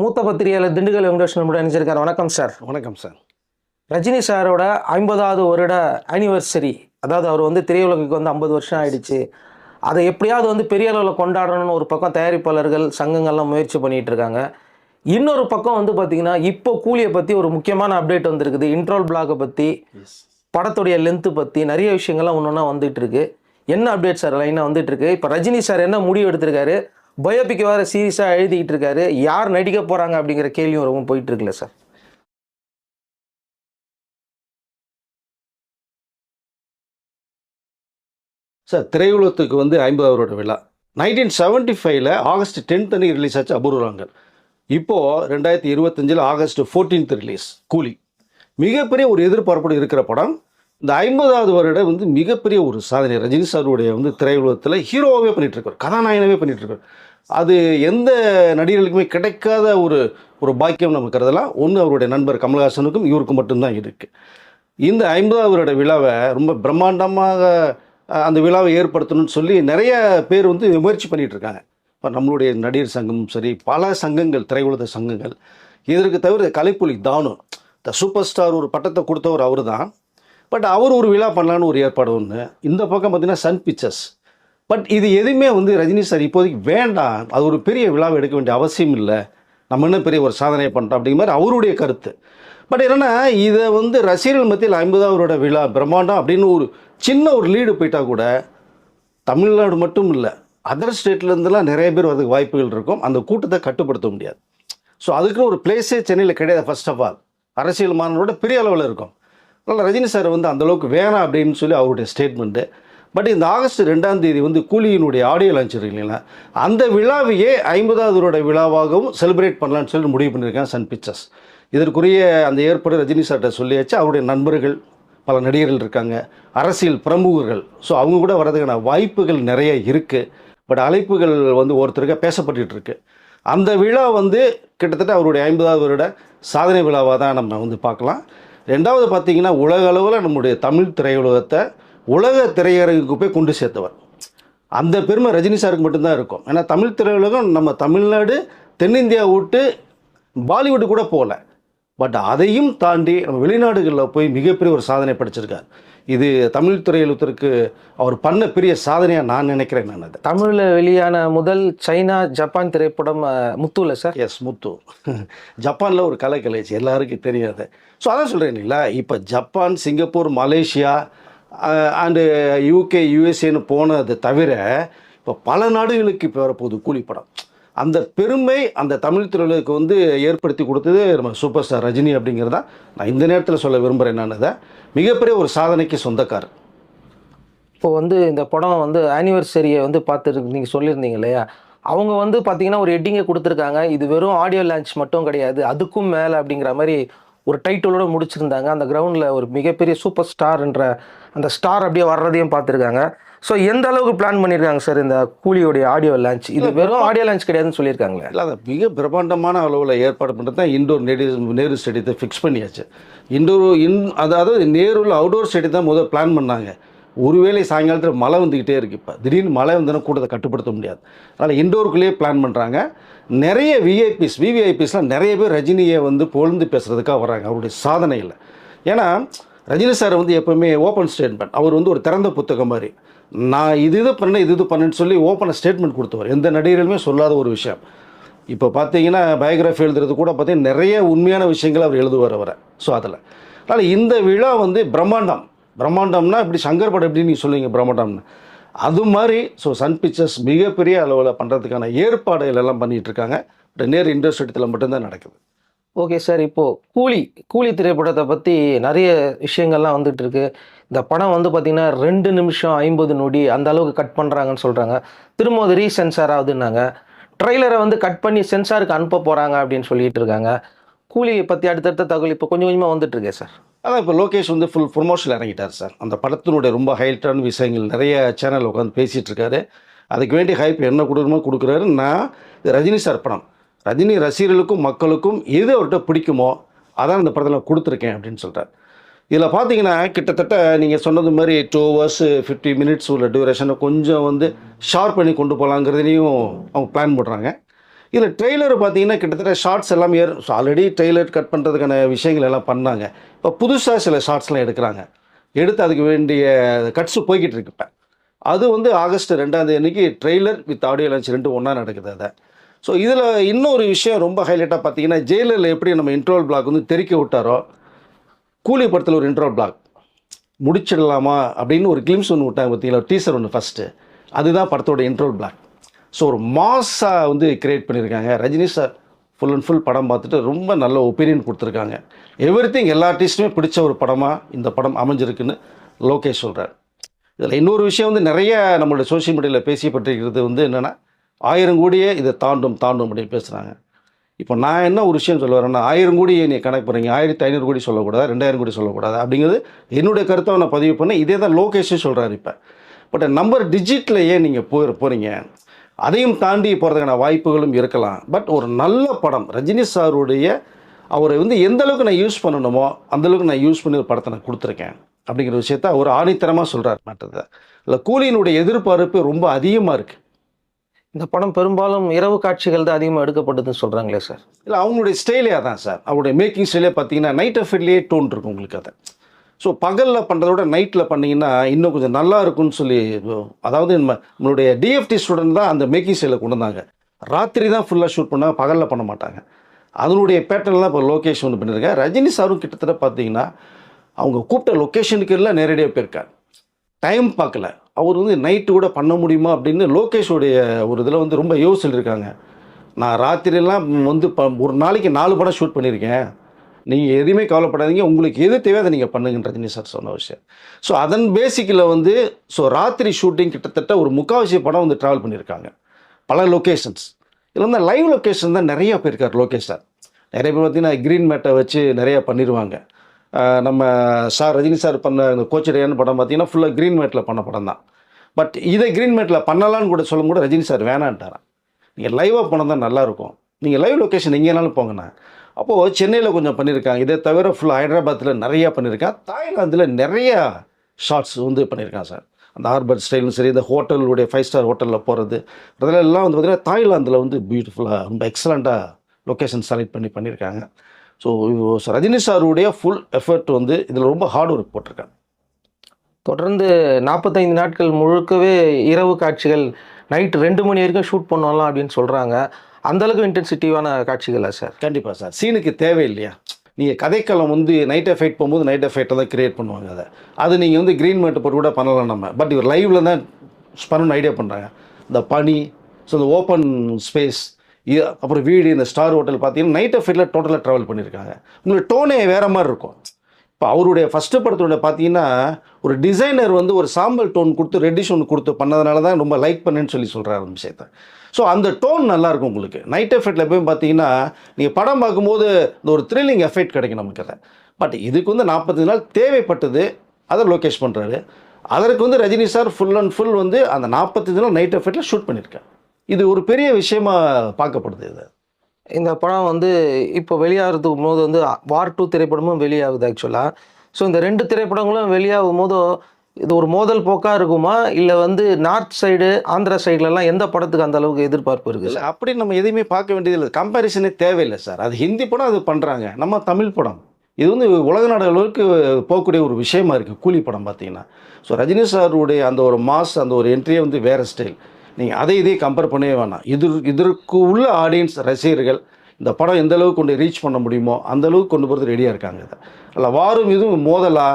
மூத்த பத்திரிகையாளர் திண்டுக்கல் வெங்கடேஷன் நம்முடைய இணைஞ்சிருக்காரு வணக்கம் சார். வணக்கம் சார். ரஜினி சாரோட ஐம்பதாவது வருட ஆனிவர்சரி அதாவது அவர் வந்து திரையுலகுக்கு வந்து ஐம்பது வருஷம் ஆயிடுச்சு. அதை எப்படியாவது வந்து பெரிய அளவில் கொண்டாடணும்னு ஒரு பக்கம் தயாரிப்பாளர்கள் சங்கங்கள்லாம் முயற்சி பண்ணிட்டு இருக்காங்க. இன்னொரு பக்கம் வந்து பார்த்தீங்கன்னா இப்போ கூலியை பற்றி ஒரு முக்கியமான அப்டேட் வந்திருக்குது. இன்ட்ரோல் பிளாகை பற்றி படத்துடைய லென்த்து பற்றி நிறைய விஷயங்கள்லாம் ஒன்று ஒன்றா வந்துட்டு இருக்கு. என்ன அப்டேட் சார்? லைனாக வந்துட்டு இருக்கு. இப்போ ரஜினி சார் என்ன முடிவு எடுத்திருக்காரு? பயோபிக் வேறு சீரியஸாக எழுதிக்கிட்டு இருக்காரு. யார் நடிக்க போகிறாங்க அப்படிங்கிற கேள்வியும் ரொம்ப போயிட்டு இருக்குல்ல சார்? சார் திரையுலகத்துக்கு வந்து ஐம்பதாவதோட விழா. நைன்டீன் செவன்ட்டி ஃபைவ்ல ஆகஸ்ட் டென்த் அன்னைக்கு ரிலீஸ் ஆச்சு அபூர்வங்கள் இப்போது ரெண்டாயிரத்தி இருபத்தஞ்சில் ஆகஸ்ட் ஃபோர்டீன்த் ரிலீஸ் கூலி. மிகப்பெரிய ஒரு எதிர்பார்ப்போடு இருக்கிற படம். இந்த ஐம்பதாவது வருடம் வந்து மிகப்பெரிய ஒரு சாதனை. ரஜினி சாருடைய வந்து திரையுலகத்தில் ஹீரோவே பண்ணிட்டு இருக்கார். பண்ணிகிட்ருக்கார் பண்ணிட்டு இருக்கார். அது எந்த நடிகர்களுக்குமே கிடைக்காத ஒரு ஒரு பாக்கியம் நமக்கு கருதலாம். ஒன்று அவருடைய நண்பர் கமல்ஹாசனுக்கும் இவருக்கும் மட்டும்தான் இருக்குது இந்த ஐம்பதாவது வருட விழாவை ரொம்ப பிரம்மாண்டமாக அந்த விழாவை ஏற்படுத்தணும்னு சொல்லி நிறைய பேர் வந்து முயற்சி பண்ணிகிட்டு இருக்காங்க. இப்போ நம்மளுடைய நடிகர் சங்கமும் சரி பல சங்கங்கள் திரையுலக சங்கங்கள். இதற்கு தவிர கலைப்புலி தானு த சூப்பர் ஸ்டார் ஒரு பட்டத்தை கொடுத்தவர் அவர் தான் பட் அவர் ஒரு விழா பண்ணலான்னு ஒரு ஏற்பாடு ஒன்று இந்த பக்கம் பார்த்திங்கன்னா சன் பிக்சர்ஸ். பட் இது எதுவுமே வந்து ரஜினி சார் இப்போதைக்கு வேண்டாம். அது ஒரு பெரிய விழாவை எடுக்க வேண்டிய அவசியம் இல்லை. நம்ம என்ன பெரிய ஒரு சாதனையை பண்ணுறோம் அப்படிங்கிற மாதிரி அவருடைய கருத்து. பட் என்னென்னா இதை வந்து ரசிகர்கள் மத்தியில் ஐம்பதாவரோட விழா பிரம்மாண்டம் அப்படின்னு ஒரு சின்ன ஒரு லீடு போயிட்டால் கூட தமிழ்நாடு மட்டும் இல்லை அதர் ஸ்டேட்லேருந்துலாம் நிறைய பேர் அதுக்கு வாய்ப்புகள் இருக்கும். அந்த கூட்டத்தை கட்டுப்படுத்த முடியாது. ஸோ அதுக்குன்னு ஒரு பிளேஸே சென்னையில் கிடையாது ஃபர்ஸ்ட் ஆஃப் ஆல் அரசியல் மாணவரோட பெரிய அளவில் இருக்கும். அதனால் ரஜினி சார் வந்து அந்த அளவுக்கு வேணாம் அப்படின்னு சொல்லி அவருடைய ஸ்டேட்மெண்ட்டு பட் இந்த ஆகஸ்ட் ரெண்டாம் தேதி வந்து கூலியினுடைய ஆடியோ லான்ச் இருக்கு இல்லைங்களா? அந்த விழாவையே ஐம்பதாவது விழாவாகவும் செலிப்ரேட் பண்ணலாம்னு சொல்லி முடிவு பண்ணியிருக்காங்க சன் பிக்சர்ஸ் இதற்குரிய அந்த ஏற்பாடு ரஜினி சார்கிட்ட சொல்லியாச்சு. அவருடைய நண்பர்கள் பல நடிகர்கள் இருக்காங்க. அரசியல் பிரமுகர்கள். ஸோ அவங்க கூட வர்றதுக்கான வாய்ப்புகள் நிறைய இருக்குது பட் அழைப்புகள் வந்து ஒருத்தருக்க பேசப்பட்டுட்டு இருக்கு. அந்த விழா வந்து கிட்டத்தட்ட அவருடைய ஐம்பதாவது வருட சாதனை விழாவாக தான் நம்ம வந்து பார்க்கலாம். ரெண்டாவது பார்த்தீங்கன்னா உலக அளவில் நம்முடைய தமிழ் திரையுலகத்தை உலக திரையரங்குக்கு போய் கொண்டு சேர்த்தவர். அந்த பெருமை ரஜினி சாருக்கு மட்டும்தான் இருக்கும். ஏன்னா தமிழ் திரையுலகம் நம்ம தமிழ்நாடு தென்னிந்தியா விட்டு பாலிவுட் கூட போகல. பட் அதையும் தாண்டி நம்ம வெளிநாடுகளில் போய் மிகப்பெரிய ஒரு சாதனை படைச்சிருக்கார். இது தமிழ் திரையுலகத்திற்கு அவர் பண்ண பெரிய சாதனையாக நான் நினைக்கிறேன் நான் அதை. தமிழில் வெளியான முதல் சைனா ஜப்பான் திரைப்படம் முத்துல சார்? எஸ் முத்து. ஜப்பானில் ஒரு கலை கலைச்சு எல்லாருக்கும் தெரியாது. ஸோ அதான் சொல்கிறேன் இல்லைங்களா? இப்போ Japan Singapore Malaysia and UK யூஎஸ்ஏன்னு போனது தவிர இப்போ பல நாடுகளுக்கு இப்போ வரப்போகுது கூலி படம் அந்த பெருமை அந்த தமிழ் திரையுலகுக்கு வந்து ஏற்படுத்தி கொடுத்தது நம்ம சூப்பர் ஸ்டார் ரஜினி அப்படிங்கிறதா நான் இந்த நேரத்தில் சொல்ல விரும்புகிறேன் என்னன்னு மிகப்பெரிய ஒரு சாதனைக்கு சொந்தக்காரர். இப்போ வந்து இந்த படம் வந்து ஆனிவர்சரியை வந்து பார்த்துருக்கு நீங்கள் சொல்லியிருந்தீங்க இல்லையா? அவங்க வந்து பார்த்தீங்கன்னா ஒரு எட்டிங்கை கொடுத்துருக்காங்க. இது வெறும் ஆடியோ லான்ச் மட்டும் கிடையாது. அதுக்கும் மேலே அப்படிங்கிற மாதிரி ஒரு டைட்டிலோட முடிச்சிருந்தாங்க. அந்த கிரவுண்டில் ஒரு மிகப்பெரிய சூப்பர் ஸ்டார்ன்ற அந்த ஸ்டார் அப்படியே வர்றதையும் பார்த்துருக்காங்க. ஸோ எந்த அளவுக்கு பிளான் பண்ணியிருக்காங்க சார் இந்த கூலியோடைய ஆடியோ லான்ச் இது வெறும் ஆடியோ லான்ச் கிடையாதுன்னு சொல்லியிருக்காங்களே? இல்லை அதை மிக பிரம்மாண்டமான அளவில் ஏற்பாடு பண்ணுறது தான் இண்டோர் நேரு நேரு ஸ்டேடியத்தை ஃபிக்ஸ் பண்ணியாச்சு. இண்டோர் இன் அதாவது நேருவில் அவுடோர் ஸ்டேடியம் தான் முதல் பிளான் பண்ணாங்க. ஒருவேளை சாயங்காலத்தில் மழை வந்துக்கிட்டே இருக்குது இப்போ திடீர்னு மழை வந்தோன்னா கூட்டத்தை கட்டுப்படுத்த முடியாது. அதனால் இண்டோருக்குள்ளேயே பிளான் பண்ணுறாங்க நிறைய விஐபிஸ் விவிஐபிஸ்லாம் நிறைய பேர் ரஜினியை வந்து புகழ்ந்து பேசுகிறதுக்காக வராங்க அவருடைய சாதனையில். ஏன்னா ரஜினி சார் வந்து எப்போவுமே ஓப்பன் ஸ்டேட்மெண்ட் அவர் வந்து ஒரு திறந்த புத்தகம் மாதிரி. நான் இது இது பண்ணேன் இது இது பண்ணேன்னு சொல்லி ஓப்பனாக ஸ்டேட்மெண்ட் கொடுத்தவர். எந்த நடிகர்களுமே சொல்லாத ஒரு விஷயம். இப்போ பார்த்தீங்கன்னா பயோகிராஃபி எழுதுறது கூட பார்த்தீங்கன்னா நிறைய உண்மையான விஷயங்கள் அவர் எழுதுவார் அவரை. ஸோ அதில். அதனால் இந்த விழா வந்து பிரம்மாண்டம். பிரம்மாண்டம்னா இப்படி சங்கர் படம் எப்படி நீங்கள் சொல்லுவீங்க பிரம்மாண்டம்னு. அது மாதிரி ஸோ சன் பிக்சர்ஸ் மிகப்பெரிய அளவில் பண்ணுறதுக்கான ஏற்பாடுகள் எல்லாம் பண்ணிகிட்டு இருக்காங்க. பட் நேர் இண்டஸ்ட்ரியத்தில் மட்டும்தான் நடக்குது. ஓகே சார் இப்போது கூலி கூலி திரைப்படத்தை பற்றி நிறைய விஷயங்கள்லாம் வந்துட்டு இருக்கு. இந்த படம் வந்து பார்த்திங்கன்னா ரெண்டு நிமிஷம் ஐம்பது நொடி அந்த அளவுக்கு கட் பண்ணுறாங்கன்னு சொல்கிறாங்க திரும்ப அது ரீசென்சார் ஆகுதுன்னாங்க. ட்ரெய்லரை வந்து கட் பண்ணி சென்சாருக்கு அனுப்ப போகிறாங்க அப்படின்னு சொல்லிட்டு இருக்காங்க. கூலியை பற்றி அடுத்தடுத்த தகவல் இப்போ கொஞ்சம் கொஞ்சமாக வந்துட்டுருக்கேன் சார் அதான் இப்போ லோகேஷ் வந்து ஃபுல் ப்ரொமோஷனில் இறங்கிட்டார் சார். அந்த படத்தினுடைய ரொம்ப ஹைலைட்டான விஷயங்கள் நிறைய சேனல் உட்காந்து பேசிகிட்டு இருக்காரு அதுக்கு வேண்டிய ஹைப் என்ன கொடுக்கணுமோ கொடுக்குறாரு. நான் ரஜினி சார் படம். ரஜினி ரசிகர்களுக்கும் மக்களுக்கும் எது அவர்கிட்ட பிடிக்குமோ அதான் இந்த படத்தில் கொடுத்துருக்கேன் அப்படின்னு சொல்கிறார் இதில் பார்த்தீங்கன்னா கிட்டத்தட்ட நீங்கள் சொன்னது மாதிரி டூ ஹவர்ஸ் ஃபிஃப்டி மினிட்ஸ் உள்ள டியூரேஷனை கொஞ்சம் வந்து ஷார்ப் பண்ணி கொண்டு போகலாங்கிறதையும் அவங்க பிளான் பண்ணுறாங்க இதில் ட்ரெய்லர் பார்த்தீங்கன்னா கிட்டத்தட்ட ஷார்ட்ஸ் எல்லாம் ஏர் ஆல்ரெடி ட்ரெய்லர் கட் பண்ணுறதுக்கான விஷயங்கள் எல்லாம் பண்ணாங்க. இப்போ புதுசாக சில ஷார்ட்ஸ்லாம் எடுக்கிறாங்க. எடுத்து அதுக்கு வேண்டிய கட்ஸு போய்கிட்டு இருக்கு இப்போ. அது வந்து ஆகஸ்ட் ரெண்டாம் தேதி ட்ரெய்லர் வித் ஆடியோ லான்ச் ரெண்டு ஒன்றா நடக்குது அதை. ஸோ இதில் இன்னொரு விஷயம் ரொம்ப ஹைலைட்டாக பார்த்தீங்கன்னா ஜெயிலரில் எப்படி நம்ம இன்ட்ரோல் பிளாக் வந்து தெறிக்க விட்டாரோ கூலி படத்தில் ஒரு இன்ட்ரோல் பிளாக் முடிச்சிடலாமா அப்படின்னு ஒரு கிளிம்ஸ் ஒன்று விட்டாங்க பார்த்தீங்களா? டீசர் ஒன்று ஃபஸ்ட்டு அதுதான் படத்தோட இன்ட்ரோல் பிளாக் ஸோ ஒரு மாஸாக வந்து கிரியேட் பண்ணியிருக்காங்க Rajini sir full and full படம் பார்த்துட்டு ரொம்ப நல்ல ஒப்பீனியன் கொடுத்துருக்காங்க. எவ்ரி திங் எல்லா ஆர்டிஸ்ட்டுமே பிடிச்ச ஒரு படமாக இந்த படம் அமைஞ்சிருக்குன்னு லோகேஷ் சொல்கிறார் இதில் இன்னொரு விஷயம் வந்து நிறைய நம்மளுடைய சோஷியல் மீடியாவில் பேசப்பட்டிருக்கிறது வந்து என்னென்னா ஆயிரம் கோடியே இதை தாண்டும் தாண்டும் அப்படின்னு பேசுகிறாங்க இப்போ நான் என்ன ஒரு விஷயம் சொல்ல வரேன்னா ஆயிரம் கோடியை நீ கணக்கு பண்ணுறீங்க ஆயிரத்தி ஐநூறு கோடி சொல்லக்கூடாது? ரெண்டாயிரம் கோடி சொல்லக்கூடாது? அப்படிங்கிறது என்னுடைய கருத்தை நான் பதிவு பண்ணேன். இதே தான் லோகேஷும் சொல்கிறாரு இப்போ. பட் நம்பர் டிஜிட்டில் ஏன் நீங்கள் போய் போகிறீங்க அதையும் தாண்டி போகிறதுக்கான வாய்ப்புகளும் இருக்கலாம். பட் ஒரு நல்ல படம் ரஜினி சாருடைய அவரை வந்து எந்த அளவுக்கு நான் யூஸ் பண்ணணுமோ அந்த அளவுக்கு நான் யூஸ் பண்ணி ஒரு படத்தை நான் கொடுத்துருக்கேன். அப்படிங்கிற விஷயத்த அவர் ஆணித்தரமாக சொல்கிறார் மற்றதை. இல்லை கூலியினுடைய எதிர்பார்ப்பு ரொம்ப அதிகமாக இருக்குது இந்த படம் பெரும்பாலும் இரவு காட்சிகள் தான் அதிகமாக எடுக்கப்பட்டதுன்னு சொல்கிறாங்களே சார். இல்லை அவங்களுடைய ஸ்டைலே அதான் சார். அவருடைய மேக்கிங் ஸ்டைலே பார்த்தீங்கன்னா நைட் எஃபெக்ட்லேயே டோன் இருக்கும் உங்களுக்கு அதை. ஸோ பகலில் பண்ணுறத விட நைட்டில் பண்ணிங்கன்னா இன்னும் கொஞ்சம் நல்லா இருக்கும்னு சொல்லி அதாவது நம்ம நம்மளுடைய டிஎஃப்டி ஸ்டூடெண்ட் தான் அந்த மேக்கிங் சைடில் கொண்டு வந்தாங்க. ராத்திரி தான் ஃபுல்லாக ஷூட் பண்ணாங்க பகலில் பண்ண மாட்டாங்க. அதனுடைய பேட்டர்ன் இப்போ லொக்கேஷன் ஒன்று பண்ணியிருக்கேன் ரஜினி சாரும் கிட்டத்தட்ட பார்த்தீங்கன்னா அவங்க கூப்பிட்ட லொக்கேஷனுக்கு எல்லாம் நேரடியாக போயிருக்கார். டைம் பார்க்கல. அவர் வந்து நைட்டு கூட பண்ண முடியுமா அப்படின்னு லோகேஷோடைய ஒரு இதில் வந்து ரொம்ப யோசிச்சுருக்காங்க நான் ராத்திரியெல்லாம் வந்து ப ஒரு நாளைக்கு நாலு படம் ஷூட் பண்ணியிருக்கேன். நீங்கள் எதுவுமே கவலைப்படாதீங்க. உங்களுக்கு எது தேவையோ அதை நீங்கள் பண்ணுங்கன்றது ரஜினி சார் சொன்ன விஷயம். ஸோ அதன் பேசிக்கில் வந்து ஸோ ராத்திரி ஷூட்டிங் கிட்டத்தட்ட ஒரு முக்காவாசி படம் வந்து ட்ராவல் பண்ணியிருக்காங்க பல லொக்கேஷன்ஸ் இதில் வந்து லைவ் லொக்கேஷன் தான் நிறையா போயிருக்கார் லோகேஷ் சார் நிறைய பேர் பார்த்தீங்கன்னா க்ரீன் மேட்டை வச்சு நிறையா பண்ணிடுவாங்க நம்ம சார் ரஜினி சார் பண்ண இந்த கோச்சடையான்னு படம் பார்த்தீங்கன்னா ஃபுல்லாக க்ரீன் மேட்டில் பண்ண படம் தான். பட் இதை க்ரீன் மேட்டில் பண்ணலான்னு கூட சொல்லும் கூட ரஜினி சார் வேணான்ட்டாரான் நீங்கள் லைவாக போனால் தான் நல்லாயிருக்கும் நீங்கள் லைவ் லொக்கேஷன் எங்கேனாலும் போங்கண்ணா. அப்போது சென்னையில் கொஞ்சம் பண்ணியிருக்காங்க இதை தவிர ஃபுல்லாக ஹைதராபாத்தில் நிறையா பண்ணியிருக்கான் தாய்லாந்தில் நிறையா ஷார்ட்ஸ் வந்து பண்ணியிருக்கான் சார். அந்த ஹார்பர் ஸ்டைலும் சரி இந்த ஹோட்டலுடைய ஃபைவ் ஸ்டார் ஹோட்டலில் போகிறது அதெல்லாம் வந்து பார்த்திங்கன்னா தாய்லாந்தில் வந்து பியூட்டிஃபுல்லாக ரொம்ப எக்ஸலண்ட்டாக லொக்கேஷன் செலக்ட் பண்ணி பண்ணியிருக்காங்க ஸோ ரஜினி சாருடைய ஃபுல் எஃபர்ட் வந்து இதில் ரொம்ப ஹார்ட் ஒர்க் போட்டிருக்காங்க. தொடர்ந்து நாற்பத்தைந்து நாட்கள் முழுக்கவே இரவு காட்சிகள் நைட் ரெண்டு மணி வரைக்கும் ஷூட் பண்ணலாம் அப்படின்னு சொல்கிறாங்க அந்தளவுக்கு இன்டென்சிட்டிவான காட்சிகளா சார் கண்டிப்பாக சார் சீனுக்கு தேவை இல்லையா நீங்கள் கதைக்களம் வந்து நைட் எஃபெக்ட் போகும்போது நைட் எஃபெக்டை தான் கிரியேட் பண்ணுவாங்க அதை. அது நீங்கள் வந்து க்ரீன் மேட்டு போட்டு கூட பண்ணலாம் நம்ம. பட் இவர் லைவில் தான் பண்ணணும்னு ஐடியா பண்ணுறாங்க இந்த பனி ஸோ இந்த ஓப்பன் ஸ்பேஸ் அப்புறம் வீடு இந்த ஸ்டார் ஹோட்டல் பார்த்தீங்கன்னா நைட் எஃபெக்டில் டோட்டலாக ட்ராவல் பண்ணியிருக்காங்க உங்களுக்கு டோனே வேறு மாதிரி இருக்கும். இப்போ அவருடைய ஃபஸ்ட்டு படத்தோட பார்த்தீங்கன்னா ஒரு டிசைனர் வந்து ஒரு சாம்பல் டோன் கொடுத்து ரெட்டிஷ் ஒன்று கொடுத்து பண்ணதுனால தான் ரொம்ப லைக் பண்ணேன்னு சொல்லி சொல்கிறார் அந்த விஷயத்தை. ஸோ அந்த டோன் நல்லாயிருக்கும் உங்களுக்கு. நைட் எஃபெக்டில் போய் பார்த்தீங்கன்னா நீங்கள் படம் பார்க்கும்போது இந்த ஒரு த்ரில்லிங் எஃபெக்ட் கிடைக்கும் நமக்கு அதை பட் இதுக்கு வந்து நாற்பத்தஞ்சு நாள் தேவைப்பட்டது அதை லோகேஷ் பண்ணுறாரு அதற்கு வந்து Rajini sir full and full வந்து அந்த நாற்பத்தஞ்சு நாள் நைட் எஃபெக்டில் ஷூட் பண்ணியிருக்காரு இது ஒரு பெரிய விஷயமா பார்க்கப்படுது இது. இந்த படம் வந்து இப்போ வெளியாகிறதுக்கு போது வந்து வார் டூ திரைப்படமும் வெளியாகுது ஆக்சுவலாக ஸோ இந்த ரெண்டு திரைப்படங்களும் வெளியாகும் போது இது ஒரு மோதல் போக்காக இருக்குமா? இல்லை வந்து நார்த் சைடு ஆந்திரா சைட்லலாம் எந்த படத்துக்கு அந்த அளவுக்கு எதிர்பார்ப்பு இருக்குது இல்லை அப்படி நம்ம எதையுமே பார்க்க வேண்டியதில்லை கம்பேரிசனே தேவையில்லை சார் அது ஹிந்தி படம் அது பண்ணுறாங்க நம்ம தமிழ் படம். இது வந்து உலக நாடு அளவுக்கு போகக்கூடிய ஒரு விஷயமா இருக்குது கூலி படம் பார்த்தீங்கன்னா. ஸோ ரஜினி சாருடைய அந்த ஒரு மாஸ் அந்த ஒரு என்ட்ரியே வந்து வேறு ஸ்டைல் நீங்கள் அதை இதே கம்பேர் பண்ணவே வேணாம். இது இதற்கு உள்ள ஆடியன்ஸ் ரசிகர்கள் இந்த படம் எந்த அளவுக்கு கொண்டு ரீச் பண்ண முடியுமோ அந்த அளவுக்கு கொண்டு போகிறது ரெடியாக இருக்காங்க இதை. அல்ல வாரும் இதுவும் மோதலா?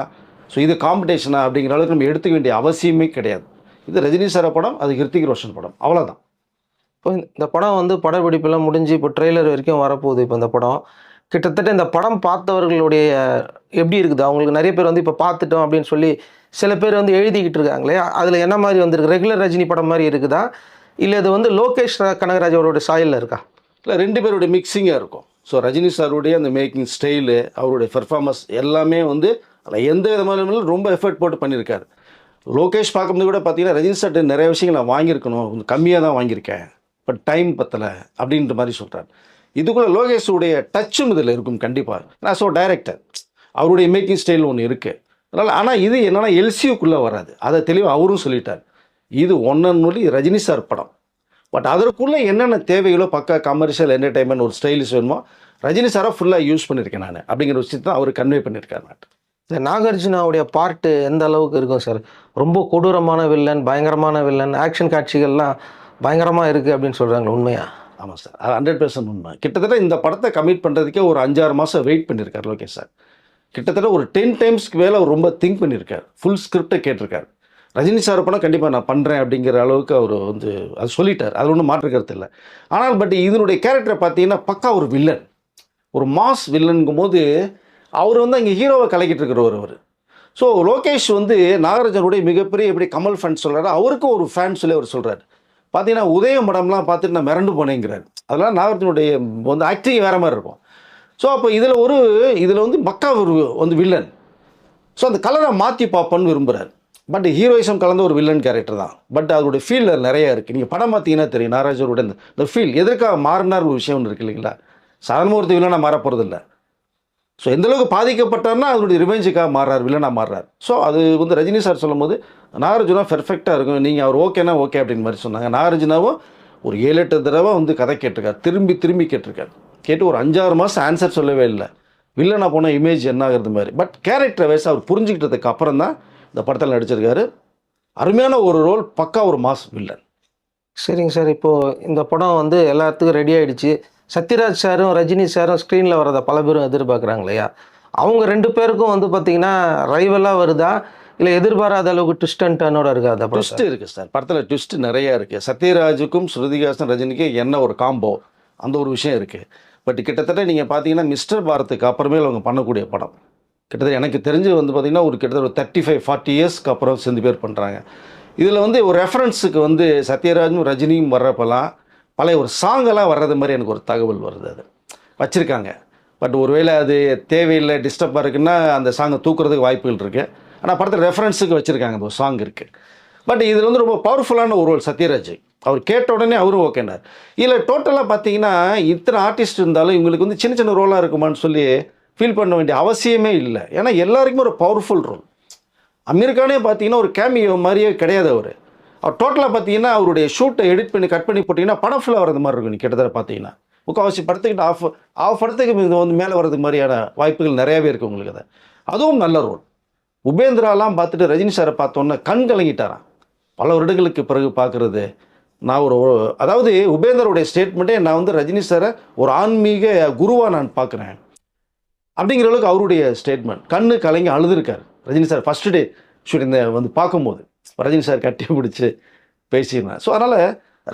ஸோ இது காம்படிஷனா அப்படிங்கிற அளவுக்கு நம்ம எடுத்துக்க வேண்டிய அவசியமே கிடையாது. இது ரஜினி சார படம் அது ஹிருத்திக் ரோஷன் படம். அவ்வளோதான் இப்போ இந்த படம் வந்து படப்பிடிப்பெல்லாம் முடிஞ்சு இப்போ ட்ரெய்லர் வரைக்கும் வரப்போகுது இப்போ இந்த படம். கிட்டத்தட்ட இந்த படம் பார்த்தவர்களுடைய எப்படி இருக்குது? அவங்களுக்கு நிறைய பேர் வந்து இப்போ பார்த்துட்டோம் அப்படின்னு சொல்லி சில பேர் வந்து எழுதிக்கிட்டு இருக்காங்களே அதில் என்ன மாதிரி வந்திருக்கு? ரெகுலர் ரஜினி படம் மாதிரி இருக்குதா? இல்லை இது வந்து லோகேஷ் கனகராஜ் அவரோட சாயலில் இருக்கா? இல்லை ரெண்டு பேருடைய மிக்சிங்காக இருக்கும். ஸோ ரஜினி சாருடைய அந்த மேக்கிங் ஸ்டைலு அவருடைய பெர்ஃபார்மன்ஸ் எல்லாமே வந்து அதில் எந்த விதமான ரொம்ப எஃபர்ட் போட்டு பண்ணியிருக்காரு லோகேஷ் பார்க்கும்போது கூட பார்த்தீங்கன்னா ரஜினி சார்ட்டு நிறைய விஷயங்கள் நான் வாங்கியிருக்கணும் கொஞ்சம் கம்மியாக தான் வாங்கியிருக்கேன் பட் டைம் பத்தலை அப்படின்ற மாதிரி சொல்கிறார் இதுக்குள்ளே லோகேஷுடைய டச்சும் இதில் இருக்கும் கண்டிப்பாக நான் ஸோ டைரக்டர் அவருடைய மேக்கிங் ஸ்டைல் ஒன்று இருக்குது அதனால் ஆனால் இது என்னன்னா எல்சியூக்குள்ளே வராது. அதை தெளிவாக அவரும் சொல்லிட்டார். இது ஒன்னு ஒன்லி ரஜினி சார் படம். பட் அதற்குள்ளே என்னென்ன தேவைகளோ பக்கா கமர்ஷியல் என்டர்டைன்மெண்ட் ஒரு ஸ்டைலிஷ் வேணுமோ ரஜினி சாரை ஃபுல்லாக யூஸ் பண்ணியிருக்கேன் நான். அப்படிங்கிற விஷயத்தை அவர் கன்வே பண்ணியிருக்காரு நான் இந்த நாகார்ஜுனாவுடைய பார்ட்டு எந்த அளவுக்கு இருக்கும் சார்? ரொம்ப கொடூரமான வில்லன் பயங்கரமான வில்லன் ஆக்ஷன் காட்சிகள்லாம் பயங்கரமாக இருக்குது அப்படின்னு சொல்கிறாங்க உண்மையா? ஆமாம் சார். அது ஹண்ட்ரட் பர்சன்ட் உண்மை. கிட்டத்தட்ட இந்த படத்தை கமிட் பண்ணுறதுக்கே ஒரு அஞ்சாறு மாதம் வெயிட் பண்ணியிருக்கார் லோகேஷ் சார். கிட்டத்தட்ட ஒரு டென் டைம்ஸ்க்கு மேலே அவர் ரொம்ப திங்க் பண்ணியிருக்கார். ஃபுல் ஸ்கிரிப்டை கேட்டிருக்காரு. ரஜினி சார் படம் கண்டிப்பாக நான் பண்ணுறேன் அப்படிங்கிற அளவுக்கு அவர் வந்து அது சொல்லிட்டார். அது ஒன்றும் மாற்று கருத்து இல்லை. ஆனால் பட் இதனுடைய கேரக்டரை பார்த்தீங்கன்னா பக்கா ஒரு வில்லன் ஒரு மாஸ் வில்லனுங்கும் போது அவர் வந்து அங்கே ஹீரோவை கலக்கிட்டு இருக்கிறவர் அவர். ஸோ லோகேஷ் வந்து நாகராஜனுடைய மிகப்பெரிய எப்படி கமல் ஃபேன் சொல்கிறாரு அவருக்கும் ஒரு ஃபேன் சொல்லி அவர் சொல்கிறார் பார்த்தீங்கன்னா உதயம் படம்லாம் பார்த்துட்டு நான் மிரண்டு போனேங்கிறார். அதெல்லாம் நாகராஜனுடைய வந்து ஆக்டிங் வேறு மாதிரி இருக்கும். ஸோ அப்போ இதில் ஒரு இதில் வந்து மக்கா ஒரு வந்து வில்லன் ஸோ அந்த கலரை மாற்றி பார்ப்போன்னு விரும்புகிறார் பட் ஹீரோயிசம் கலந்த ஒரு வில்லன் கேரக்டர் தான். பட் அதோடைய ஃபீல் நிறைய இருக்குது நீங்கள் படம் பார்த்தீங்கன்னா தெரியும் நாராஜரோட இந்த இந்த ஃபீல் எதற்காக மாறினார் ஒரு விஷயம் ஒன்று இருக்கு இல்லைங்களா? சாதாரண வில்லனாக மாற போகிறதில்ல ஸோ எந்தளவுக்கு பாதிக்கப்பட்டார்னா அதனுடைய ரிவெஞ்சுக்காக மாறுறார் வில்லனாக மாறுறார் ஸோ அது வந்து ரஜினி சார் சொல்லும்போது நாகார்ஜுனா பெர்ஃபெக்டாக இருக்கும் நீங்கள் அவர் ஓகேனா ஓகே அப்படின்னு மாதிரி சொன்னாங்க. நாகார்ஜுனாவும் ஒரு ஏழு எட்டு தடவை வந்து கதை கேட்டிருக்கார். திரும்பி திரும்பி கேட்டிருக்காரு. கேட்டு ஒரு அஞ்சாறு மாதம் ஆன்சர் சொல்லவே இல்லை. வில்லனா போன இமேஜ் என்ன ஆகுறது மாதிரி. பட் கேரக்டர் வைஸ் அவர் புரிஞ்சுக்கிட்டதுக்கு அப்புறம் தான் இந்த படத்தில் நடிச்சிருக்காரு. அருமையான ஒரு ரோல் பக்கா ஒரு மாஸ் வில்லன் சரிங்க சார் இப்போது இந்த படம் வந்து எல்லாத்துக்கும் ரெடி ஆயிடுச்சு. சத்யராஜ் சாரும் ரஜினி சாரும் ஸ்க்ரீனில் வரதை பல பேரும் எதிர்பார்க்குறாங்க இல்லையா? அவங்க ரெண்டு பேருக்கும் வந்து பார்த்தீங்கன்னா ரைவலாக வருதா? இல்லை எதிர்பாராத அளவுக்கு ட்விஸ்ட் அண்ட் டர்னோட இருக்கா அந்த படம் ட்விஸ்ட் இருக்குது சார். படத்தில் ட்விஸ்ட் நிறைய இருக்குது சத்யராஜுக்கும் ஸ்ருதிகாசன் ரஜினிக்கும் என்ன ஒரு காம்போ அந்த ஒரு விஷயம் இருக்குது பட் கிட்டத்தட்ட நீங்கள் பார்த்தீங்கன்னா மிஸ்டர் பாரத்துக்கு அப்புறமேல் அவங்க பண்ணக்கூடிய படம். கிட்டத்தட்ட எனக்கு தெரிஞ்சு வந்து பார்த்தீங்கன்னா ஒரு கிட்டத்தட்ட ஒரு தேர்ட்டி ஃபைவ் ஃபார்ட்டி இயர்ஸ்க்கு அப்புறம் சேர்ந்து பேர் பண்ணுறாங்க இதில் வந்து ஒரு ரெஃபரன்ஸுக்கு வந்து சத்யராஜும் ரஜினியும் வர்றப்பெல்லாம் பழைய ஒரு சாங்கெல்லாம் வர்றது மாதிரி எனக்கு ஒரு தகவல் வருது அது. வச்சுருக்காங்க. பட் ஒருவேளை அது தேவையில்லை டிஸ்டர்பாக இருக்குன்னா அந்த சாங்கை தூக்குறதுக்கு வாய்ப்புகள் இருக்குது ஆனால் படத்தில் ரெஃபரன்ஸுக்கு வச்சுருக்காங்க அந்த ஒரு சாங் இருக்குது பட் இதில் வந்து ரொம்ப பவர்ஃபுல்லான ஒரு ரோல் சத்யராஜ். அவர் கேட்ட உடனே அவரும் ஓகேனார் இதில் டோட்டலாக பார்த்தீங்கன்னா இத்தனை ஆர்டிஸ்ட் இருந்தாலும் இவங்களுக்கு வந்து சின்ன சின்ன ரோலாக இருக்குமான்னு சொல்லி ஃபீல் பண்ண வேண்டிய அவசியமே இல்லை. ஏன்னா எல்லாருக்குமே ஒரு பவர்ஃபுல் ரோல் அமீர்கானே பார்த்தீங்கன்னா ஒரு கேமியோ மாதிரியே கிடையாது அவர். அவர் டோட்டலாக பார்த்தீங்கன்னா அவருடைய ஷூட்டை எடிட் பண்ணி கட் பண்ணி போட்டிங்கன்னா படம் ஃபுல்லாக வரது மாதிரி இருக்கும் நீ கிட்டத்தட்ட பார்த்தீங்கன்னா. முக்கால்வாசி படத்துக்கிட்ட ஆஃப் ஆஃப் படத்துக்கு இது வந்து மேலே வரது மாதிரியான வாய்ப்புகள் நிறையாவே இருக்குது உங்களுக்கு. அதை அதுவும் நல்ல ரோல் உபேந்திராலாம் பார்த்துட்டு ரஜினி சாரை பார்த்தோன்னே கண் கலங்கிட்டாரான் பல வருடங்களுக்கு பிறகு பார்க்குறது. நான் ஒரு அதாவது உபேந்தருடைய ஸ்டேட்மெண்ட்டே நான் வந்து ரஜினி சாரை ஒரு ஆன்மீக குருவாக நான் பார்க்குறேன். அப்படிங்கிற அளவுக்கு அவருடைய ஸ்டேட்மெண்ட் கண்ணு கலங்கி அழுதுருக்கார். Rajini sir first day shooting இந்த வந்து பார்க்கும்போது. ரஜினி சார் கட்டி பிடிச்சி பேசியிருந்தேன் ஸோ அதனால்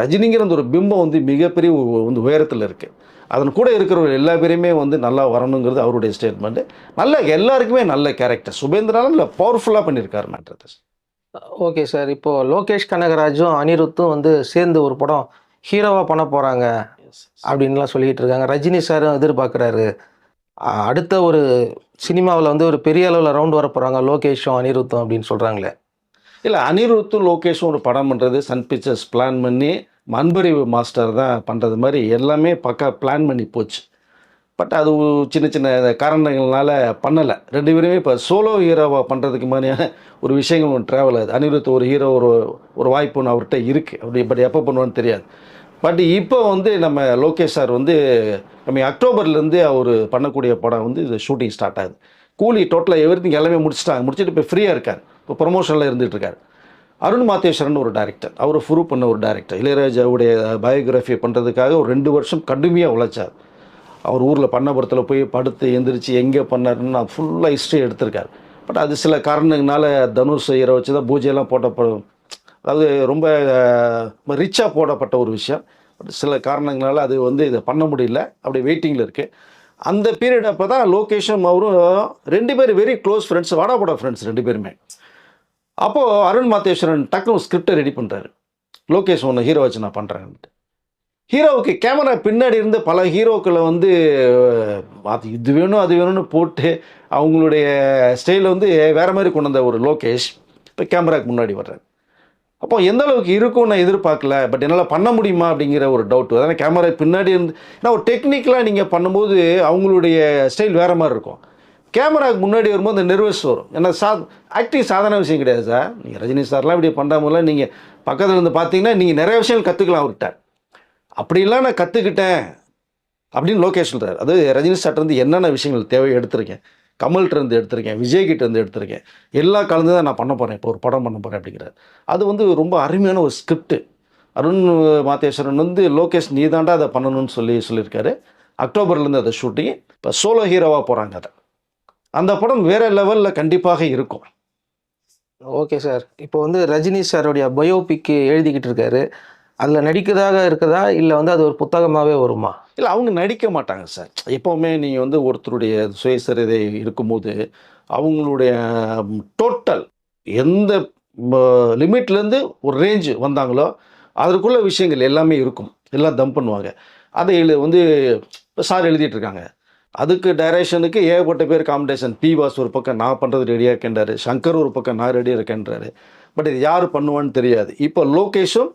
ரஜினிங்கிற அந்த ஒரு பிம்பம் வந்து மிகப்பெரிய வந்து உயரத்தில் இருக்குது அதன் கூட இருக்கிறவங்க எல்லா பேரையுமே வந்து நல்லா வரணுங்கிறது அவருடைய ஸ்டேட்மெண்ட்டு நல்ல எல்லாருக்குமே நல்ல கேரக்டர் சுபேந்திராலும் இல்லை பவர்ஃபுல்லாக பண்ணியிருக்காரு மேட்ரத்தை ஓகே சார். இப்போது லோகேஷ் கனகராஜும் அனிருத்தும் வந்து சேர்ந்து ஒரு படம் ஹீரோவாக பண்ண போகிறாங்க அப்படின்லாம் சொல்லிக்கிட்டு இருக்காங்க. ரஜினி சாரும் எதிர்பார்க்குறாரு. அடுத்த ஒரு சினிமாவில் வந்து ஒரு பெரிய அளவில் ரவுண்ட் வர போகிறாங்க லோகேஷும் அனிருத்தும் அப்படின்னு சொல்கிறாங்களே இல்லை அனிருத்தும் லோகேஷும் ஒரு படம் பண்ணுறது சன் பிக்சர்ஸ் பிளான் பண்ணி மண்பறிவு மாஸ்டர் தான் பண்ணுறது மாதிரி எல்லாமே பக்கா பிளான் பண்ணி போச்சு. பட் அது ஒரு சின்ன சின்ன காரணங்களால் பண்ணலை. ரெண்டு பேருமே இப்போ சோலோ ஹீரோவாக பண்ணுறதுக்கு மாதிரியான ஒரு விஷயங்கள் ஒன்று ட்ராவல் ஆகுது. அனிருத் ஒரு ஹீரோ ஒரு ஒரு வாய்ப்பு ஒன்று அவர்கிட்ட இருக்குது அப்படி பட் எப்போ பண்ணுவான்னு தெரியாது. பட் இப்போ வந்து நம்ம லோகேஷ் சார் வந்து நம்ம அக்டோபர்லேருந்து அவர் பண்ணக்கூடிய படம் வந்து இது ஷூட்டிங் ஸ்டார்ட் ஆகுது. கூலி டோட்டலாக எவ்ரித்திங் எல்லாமே முடிச்சிட்டாங்க. முடிச்சுட்டு இப்போ ஃப்ரீயாக இருக்கார். இப்போ ப்ரொமோஷனில் இருந்துகிட்டு இருக்கார். அருண் மாத்தேஸ்வரன் ஒரு டேரக்டர் அவர் ப்ரூவ் பண்ண ஒரு டேரக்டர் இளையராஜாவுடைய பயோகிராஃபி பண்ணுறதுக்காக ஒரு ரெண்டு வருஷம் கடுமையாக உழைச்சார். அவர் ஊரில் பண்ணபுரத்தில் போய் படுத்து எந்திரிச்சு எங்கே பண்ணாருன்னு ஃபுல்லாக ஹிஸ்ட்ரி எடுத்திருக்கார். பட் அது சில காரணங்களால தனுஷ் ஐயரை வச்சு தான் பூஜையெல்லாம் போட்டப்படும். அதாவது ரொம்ப ரிச்சாக போடப்பட்ட ஒரு விஷயம். பட் சில காரணங்களால் அது வந்து இதை பண்ண முடியல. அப்படி வெயிட்டிங்கில் இருக்குது அந்த பீரியட் அப்போ தான் லோகேஷும் அவரும் ரெண்டு பேரும் வெரி க்ளோஸ் ஃப்ரெண்ட்ஸ் வாடாபோட ஃப்ரெண்ட்ஸ் ரெண்டு பேருமே. அப்போது அருண் மாத்தேஸ்வரன் டக்குனு ஸ்கிரிப்டை ரெடி பண்ணுறாரு லோகேஷ் ஒன்று ஹீரோ வச்சு நான் பண்ணுறேன்ட்டு ஹீரோவுக்கு கேமரா பின்னாடி இருந்து பல ஹீரோக்களை வந்து அது இது வேணும் அது வேணும்னு போட்டு அவங்களுடைய ஸ்டைலில் வந்து வேறு மாதிரி கொண்டு வந்த ஒரு லோகேஷ் இப்போ கேமராக்கு முன்னாடி வர்றாரு. அப்போ எந்த அளவுக்கு இருக்கும்னு நான் எதிர்பார்க்கல பட் என்னால் பண்ண முடியுமா அப்படிங்கிற ஒரு டவுட் அதனால் கேமரா பின்னாடி இருந்து ஏன்னா ஒரு டெக்னிக்கலாக நீங்கள் பண்ணும்போது அவங்களுடைய ஸ்டைல் வேறு மாதிரி இருக்கும். கேமராவுக்கு முன்னாடி வரும்போது அந்த நெர்வஸ் வரும். ஏன்னா சா ஆக்டிங் சாதாரண விஷயம் கிடையாது சார். நீங்கள் ரஜினி சார்லாம் இப்படி பண்ணுறாமல நீங்கள் பக்கத்தில் இருந்து பார்த்தீங்கன்னா நீங்கள் நிறைய விஷயங்கள் கற்றுக்கலாம் அவர்கிட்ட. அப்படிலாம் நான் கற்றுக்கிட்டேன் அப்படின்னு லோகேஷ் சொல்கிறார் அது ரஜினி சார்ட்டருந்து என்னென்ன விஷயங்கள் தேவை எடுத்திருக்கேன். கமல்கிட்டருந்து எடுத்திருக்கேன். விஜய் எடுத்திருக்கேன். எல்லா கலந்து தான் நான் பண்ண போகிறேன் இப்போ ஒரு படம் பண்ண போகிறேன் அப்படிங்கிறார். அது வந்து ரொம்ப அருமையான ஒரு ஸ்கிரிப்ட் அருண் மாதேஸ்வரன் வந்து லோகேஷ் நீ தாண்டா அதை பண்ணணும்னு சொல்லி சொல்லியிருக்காரு. அக்டோபர்லேருந்து அதை ஷூட்டிங் இப்போ சோலோ ஹீரோவாக போகிறாங்க அதை. அந்த படம் வேறு லெவலில் கண்டிப்பாக இருக்கும். ஓகே சார் இப்போ வந்து ரஜினி சாருடைய பயோபிக் எழுதிக்கிட்டு இருக்காரு. அதில் நடிக்கிறதாக இருக்குதா? இல்லை வந்து அது ஒரு புத்தகமாகவே வருமா? இல்லை அவங்க நடிக்க மாட்டாங்க சார். எப்போவுமே நீங்கள் வந்து ஒருத்தருடைய சுயசரிதை இருக்கும்போது அவங்களுடைய டோட்டல் எந்த லிமிட்லேருந்து ஒரு ரேஞ்ச் வந்தாங்களோ அதற்குள்ள விஷயங்கள் எல்லாமே இருக்கும். எல்லாம் தம் பண்ணுவாங்க. அதை எழு வந்து இப்போ சார் எழுதிட்டு இருக்காங்க. அதுக்கு டைரக்ஷனுக்கு ஏகப்பட்ட பேர் காம்படிஷன் பி வாஸ் ஒரு பக்கம் நான் பண்ணுறது ரெடியாக இருக்கின்றாரு. சங்கர் ஒரு பக்கம் நான் ரெடியாக இருக்கின்றாரு. பட் இது யார் பண்ணுவான்னு தெரியாது. இப்போ லோகேஷும்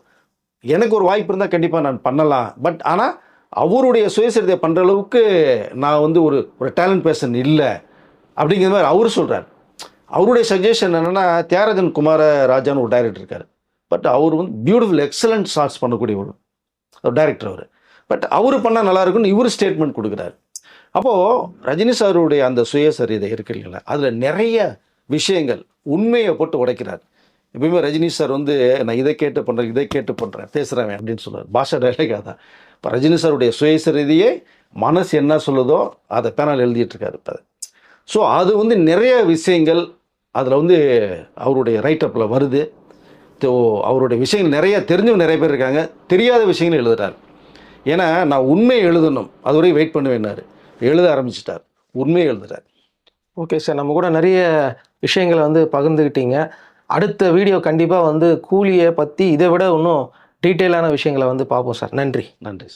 எனக்கு ஒரு வாய்ப்பு இருந்தால் கண்டிப்பாக நான் பண்ணலாம். பட் ஆனால் அவருடைய சுயசரிதை பண்ணுற அளவுக்கு நான் வந்து ஒரு ஒரு டேலண்ட் பர்சன் இல்லை. அப்படிங்கிற மாதிரி அவர் சொல்கிறார் அவருடைய சஜஷன் என்னென்னா தியாகராஜன் குமார ராஜான்னு ஒரு டைரக்டர் இருக்கார். பட் அவர் வந்து பியூட்டிஃபுல் எக்ஸலண்ட் ஷார்ட்ஸ் பண்ணக்கூடிய ஒரு டைரக்டர் அவர். பட் அவர் பண்ணால் நல்லா இருக்கும்னு இவர் ஸ்டேட்மெண்ட் கொடுக்குறாரு. அப்போது ரஜினி சாருடைய அந்த சுயசரிதை இருக்கு இல்லைங்களா? அதில் நிறைய விஷயங்கள் உண்மையை போட்டு உடைக்கிறார். எப்பயுமே ரஜினி சார் வந்து நான் இதை கேட்டு பண்ணுறேன் இதை கேட்டு பண்ணுறேன் பேசுகிறேன் அப்படின்னு சொல்லுவார். பாஷா டைலாக் தான் இப்போ ரஜினி சாருடைய சுயசரிதியே மனசு என்ன சொல்லுதோ அதை பேனால் எழுதிட்டுருக்காரு இப்போ. ஸோ அது வந்து நிறைய விஷயங்கள் அதில் வந்து அவருடைய ரைட்டப்பில் வருது. அவருடைய விஷயங்கள் நிறைய தெரிஞ்சவங்க நிறைய பேர் இருக்காங்க. தெரியாத விஷயங்கள் எழுதுகிறார் ஏன்னா நான் உண்மையை எழுதணும். அது வரையும் வெயிட் பண்ணுவேன்னாரு எழுத ஆரம்பிச்சிட்டார். உண்மையை எழுதுகிறார் ஓகே சார் நம்ம கூட நிறைய விஷயங்களை வந்து பகிர்ந்துக்கிட்டீங்க அடுத்த வீடியோ கண்டிப்பாக வந்து கூலியை பற்றி இதை விட இன்னும் டீட்டெயிலான விஷயங்களை வந்து பார்ப்போம் சார். நன்றி. நன்றி சார்.